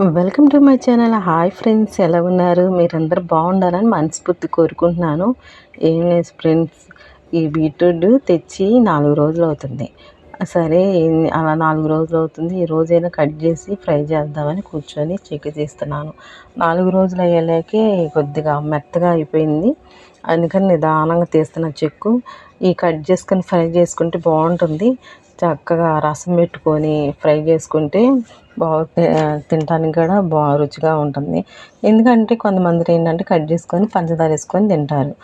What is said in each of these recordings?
Welcome to my channel. Hi friends ఎలా ఉన్నారు? మీరందరూ బాగుండాలని మనస్ఫూర్తి కోరుకుంటున్నాను. ఏం లేదు ఫ్రెండ్స్ ఈ బీట్రూట్ తెచ్చి నాలుగు రోజులు అవుతుంది. సరే అలా నాలుగు రోజులు అవుతుంది. ఈ రోజైనా కట్ చేసి ఫ్రై చేద్దామని కూర్చొని చెక్ తీస్తున్నాను నాలుగు రోజులు అయ్యేలాకే కొద్దిగా మెత్తగా అయిపోయింది. అందుకని నిదానంగా తీస్తున్న చెక్కు. ఈ కట్ చేసుకొని ఫ్రై చేసుకుంటే బాగుంటుంది. చక్కగా రసం పెట్టుకొని ఫ్రై చేసుకుంటే బాగా తినడానికి కూడా బాగా రుచిగా ఉంటుంది. ఎందుకంటే కొంతమంది ఏంటంటే కట్ చేసుకొని పంచదార వేసుకొని తింటారు.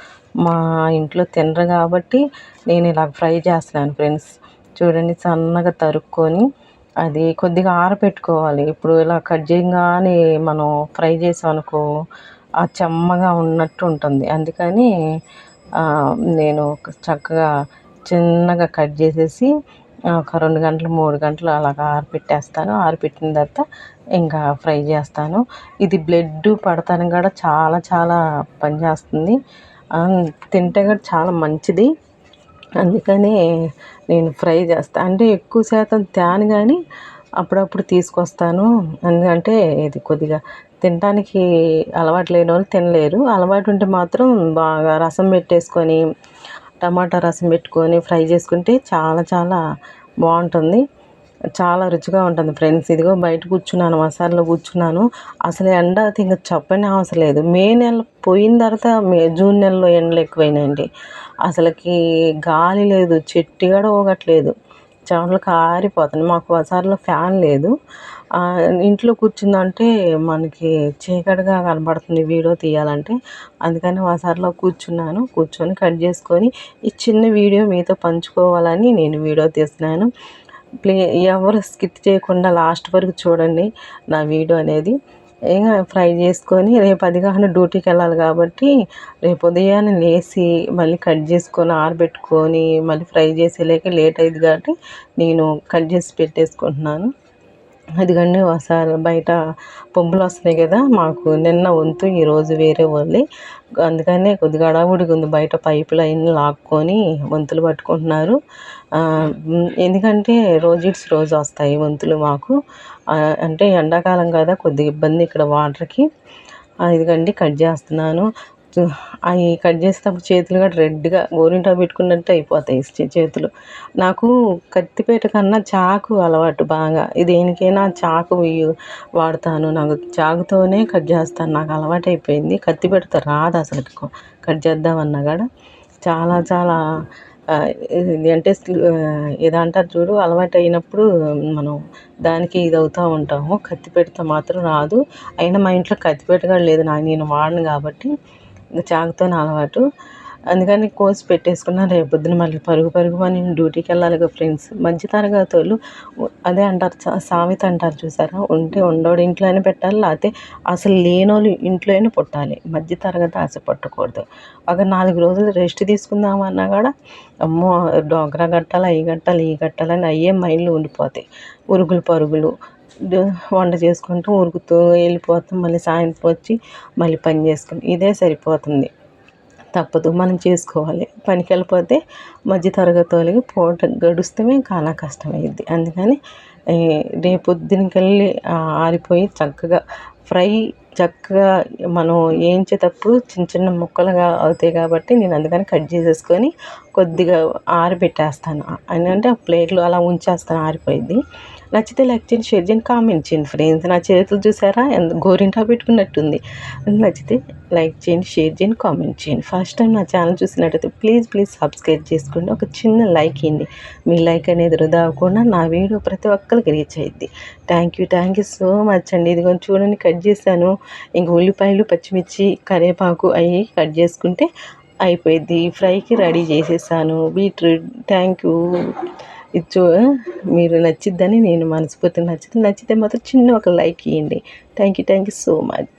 మా ఇంట్లో తినరు కాబట్టి నేను ఇలా ఫ్రై చేస్తున్నాను ఫ్రెండ్స్. చూడండి సన్నగా తరుక్కొని అది కొద్దిగా ఆరబెట్టుకోవాలి ఇప్పుడు ఇలా కట్ చేయగానే మనం ఫ్రై చేసామనుకో ఆ చెమ్మగా ఉన్నట్టు ఉంటుంది. అందుకని నేను చక్కగా చిన్నగా కట్ చేసేసి ఒక రెండు గంటలు మూడు గంటలు అలాగా ఆరిపెట్టేస్తాను. ఆరిపెట్టిన తర్వాత ఇంకా ఫ్రై చేస్తాను. ఇది బ్లడ్ పడతాను కూడా చాలా చాలా పనిచేస్తుంది. తింటే కూడా చాలా మంచిది. అందుకనే నేను ఫ్రై చేస్తాను అంటే ఎక్కువ శాతం తేను కానీ అప్పుడప్పుడు తీసుకొస్తాను. ఎందుకంటే ఇది కొద్దిగా తినడానికి అలవాటు లేని వాళ్ళు తినలేరు. అలవాటు ఉంటే మాత్రం బాగా రసం పెట్టేసుకొని టమాటా రసం పెట్టుకొని ఫ్రై చేసుకుంటే చాలా చాలా బాగుంటుంది. చాలా రుచిగా ఉంటుంది ఫ్రెండ్స్. ఇదిగో బయట కూర్చున్నాను మసాలాలో కూర్చున్నాను. అసలు ఎండ ఇంకా చెప్పని అవసరం లేదు. మే నెల పోయిన తర్వాత మే జూన్ నెలలో ఎండలు ఎక్కువైనాయండి. అసలుకి గాలి లేదు చెట్టు కూడా ఊగట్లేదు చెమటలు కారిపోతుంది మాకు వసారిలో ఫ్యాన్ లేదు. ఇంట్లో కూర్చుందంటే మనకి చీకటిగా కనబడుతుంది వీడియో తీయాలంటే. అందుకని వసారిలో కూర్చున్నాను. కూర్చొని కట్ చేసుకొని ఈ చిన్న వీడియో మీతో పంచుకోవాలని నేను వీడియో తీస్తున్నాను. ప్లే ఎవరు స్కిప్ చేయకుండా లాస్ట్ వరకు చూడండి నా వీడియో అనేది. ఇంకా ఫ్రై చేసుకొని రేపు అదిగానే డ్యూటీకి వెళ్ళాలి కాబట్టి రేపు ఉదయాన్నే లేచి మళ్ళీ కట్ చేసుకొని ఆరబెట్టుకొని మళ్ళీ ఫ్రై చేసేలేక లేట్ అయింది కాబట్టి నేను కట్ చేసి పెట్టేసుకుంటున్నాను. అదిగండి ఒకసారి బయట పంపులు వస్తున్నాయి కదా మాకు నిన్న వంతు ఈరోజు వేరే వాళ్ళు అందుకనే కొద్దిగా అడావుడిగా ఉంది బయట పైపు లైన్ లాక్కొని వంతులు పట్టుకుంటున్నారు. ఎందుకంటే రోజు ఇట్స్ రోజు వస్తాయి వంతులు మాకు. అంటే ఎండాకాలం కదా కొద్దిగా ఇబ్బంది ఇక్కడ వాటర్కి. ఇదిగండి కట్ చేస్తున్నాను. అవి కట్ చేసేటప్పుడు చేతులు కూడా రెడ్గా గోరింటా పెట్టుకున్నట్టు అయిపోతాయి చేతులు. నాకు కత్తిపేట కన్నా చాకు అలవాటు బాగా. దేనికైనా చాకు వాడతాను. నాకు చాకుతోనే కట్ చేస్తాను. నాకు అలవాటు అయిపోయింది. కత్తిపేటతో రాదు అసలు. కట్ చేద్దామన్నా కూడా చాలా చాలా అంటే ఏదంటారు చూడు? అలవాటు అయినప్పుడు మనం దానికి ఇది అవుతూ ఉంటాము. కత్తిపేటతో మాత్రం రాదు. అయినా మా ఇంట్లో కత్తిపేట కూడా లేదు. నా నేను వాడను కాబట్టి చాకుతోనే అలవాటు. అందుకని కోసి పెట్టేసుకున్న రేపు పొద్దున మళ్ళీ పరుగు పరుగు అని డ్యూటీకి వెళ్ళాలి ఫ్రెండ్స్. మధ్య తరగతి వాళ్ళు అదే అంటారు సామెత అంటారు చూసారా? ఉంటే ఉండోడు ఇంట్లోనే పెట్టాలి లేకపోతే అసలు లేనోళ్ళు ఇంట్లోనే పుట్టాలి. మధ్య తరగతి ఆశ పట్టకూడదు. ఒక నాలుగు రోజులు రెస్ట్ తీసుకుందామన్నా కూడా అమ్మో డోగ్రా కట్టాలి అవి కట్టాలి ఈ కట్టాలని అయ్యే మైండ్లో ఉండిపోతాయి. ఉరుగులు పరుగులు వంట చేసుకుంటూ ఉరుకుతూ వెళ్ళిపోతాం మళ్ళీ సాయంత్రం వచ్చి మళ్ళీ పని చేసుకుని ఇదే సరిపోతుంది. తప్పదు మనం చేసుకోవాలి. పనికి వెళ్ళిపోతే మధ్య తరగతి వాళ్ళకి పూట గడుస్తే చాలా కష్టమైద్ది. అందుకని రేపొద్దునకెళ్ళి ఆరిపోయి చక్కగా ఫ్రై చక్కగా మనం వేయించేటప్పుడు చిన్న చిన్న ముక్కలుగా అవుతాయి కాబట్టి నేను అందుకని కట్ చేసేసుకొని కొద్దిగా ఆరిపెట్టేస్తాను అని అంటే ప్లేట్లు అలా ఉంచేస్తాను ఆరిపోయింది నచ్చితే లైక్ చేయండి షేర్ చేయండి కామెంట్ చేయండి ఫ్రెండ్స్. నా చేతులు చూసారా? ఎంత గోరింటా పెట్టుకున్నట్టుంది. నచ్చితే లైక్ చేయండి షేర్ చేయండి కామెంట్ చేయండి. ఫస్ట్ టైం నా ఛానల్ చూసినట్టయితే ప్లీజ్ ప్లీజ్ సబ్స్క్రైబ్ చేసుకోండి. ఒక చిన్న లైక్ ఇవ్వండి. మీ లైక్ అనేది వృధా అవ్వకుండా నా వీడియో ప్రతి ఒక్కరికి రీచ్ అయ్యింది thank you thank you so much అండి. ఇది కొంచెం చూడండి కట్ చేశాను. ఇంక ఉల్లిపాయలు పచ్చిమిర్చి కరివేపాకు అవి కట్ చేసుకుంటే అయిపోయింది ఫ్రైకి రెడీ చేసేసాను. బీట్రూట్ థ్యాంక్ యూ ఇది మీరు నచ్చిద్దని నేను మనస్ఫూర్తిగా నచ్చితే నచ్చితే మాత్రం చిన్న ఒక లైక్ ఇవ్వండి thank you thank you so much